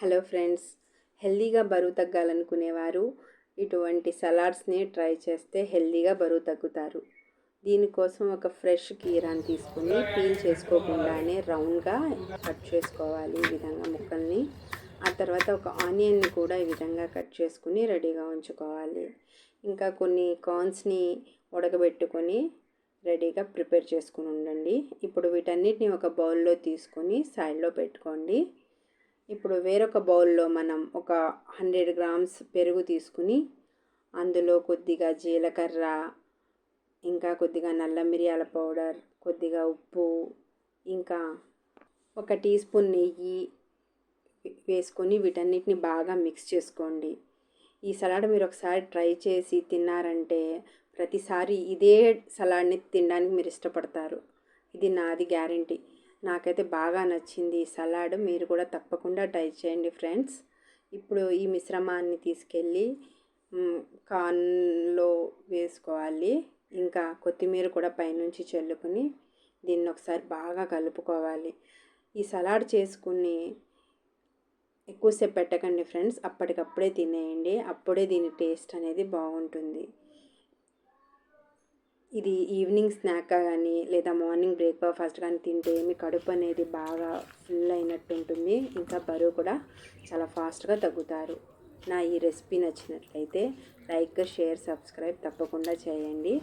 Hello friends హెల్దీగా బరువు తగ్గాలనుకునేవారు ఇటువంటి సలాడ్స్ని ట్రై చేస్తే హెల్దీగా బరువు తగ్గుతారు. దీనికోసం ఒక ఫ్రెష్ కీరాని తీసుకుని పీల్ చేసుకోకుండానే రౌండ్గా కట్ చేసుకోవాలి ఈ విధంగా ముక్కల్ని. ఆ తర్వాత ఒక ఆనియన్ని కూడా ఈ విధంగా కట్ చేసుకుని రెడీగా ఉంచుకోవాలి. ఇంకా కొన్ని కార్న్స్ని ఉడకబెట్టుకొని రెడీగా ప్రిపేర్ చేసుకుని ఉండండి. ఇప్పుడు వీటన్నిటిని ఒక బౌల్లో తీసుకొని సైడ్లో పెట్టుకోండి. ఇప్పుడు వేరొక బౌల్లో మనం ఒక హండ్రెడ్ గ్రామ్స్ పెరుగు తీసుకుని అందులో కొద్దిగా జీలకర్ర ఇంకా కొద్దిగా నల్ల మిరియాల పౌడర్ కొద్దిగా ఉప్పు ఇంకా ఒక టీ స్పూన్ నెయ్యి వేసుకొని వీటన్నిటిని బాగా మిక్స్ చేసుకోండి. ఈ సలాడ్ మీరు ఒకసారి ట్రై చేసి తిన్నారంటే ప్రతిసారి ఇదే సలాడ్ని తినడానికి మీరు ఇష్టపడతారు. ఇది నాది గ్యారంటీ. నాకైతే బాగా నచ్చింది ఈ సలాడ్. మీరు కూడా తప్పకుండా ట్రై చేయండి ఫ్రెండ్స్. ఇప్పుడు ఈ మిశ్రమాన్ని తీసుకెళ్ళి కాన్లో వేసుకోవాలి. ఇంకా కొత్తిమీర కూడా పైనుంచి చల్లుకొని దీన్ని ఒకసారి బాగా కలుపుకోవాలి. ఈ సలాడ్ చేసుకుని ఎక్కువసేపు పెట్టకండి ఫ్రెండ్స్. అప్పటికప్పుడే తినేయండి. అప్పుడే దీని టేస్ట్ అనేది బాగుంటుంది. ఇది ఈవినింగ్ స్నాక్ కానీ లేదా మార్నింగ్ బ్రేక్ఫాస్ట్ కానీ తింటే మీ కడుపు అనేది బాగా ఫుల్ అయినట్టు ఉంటుంది. ఇంకా బరువు కూడా చాలా ఫాస్ట్గా తగ్గుతారు. నా ఈ రెసిపీ నచ్చినట్లయితే లైక్ షేర్ సబ్స్క్రైబ్ తప్పకుండా చేయండి.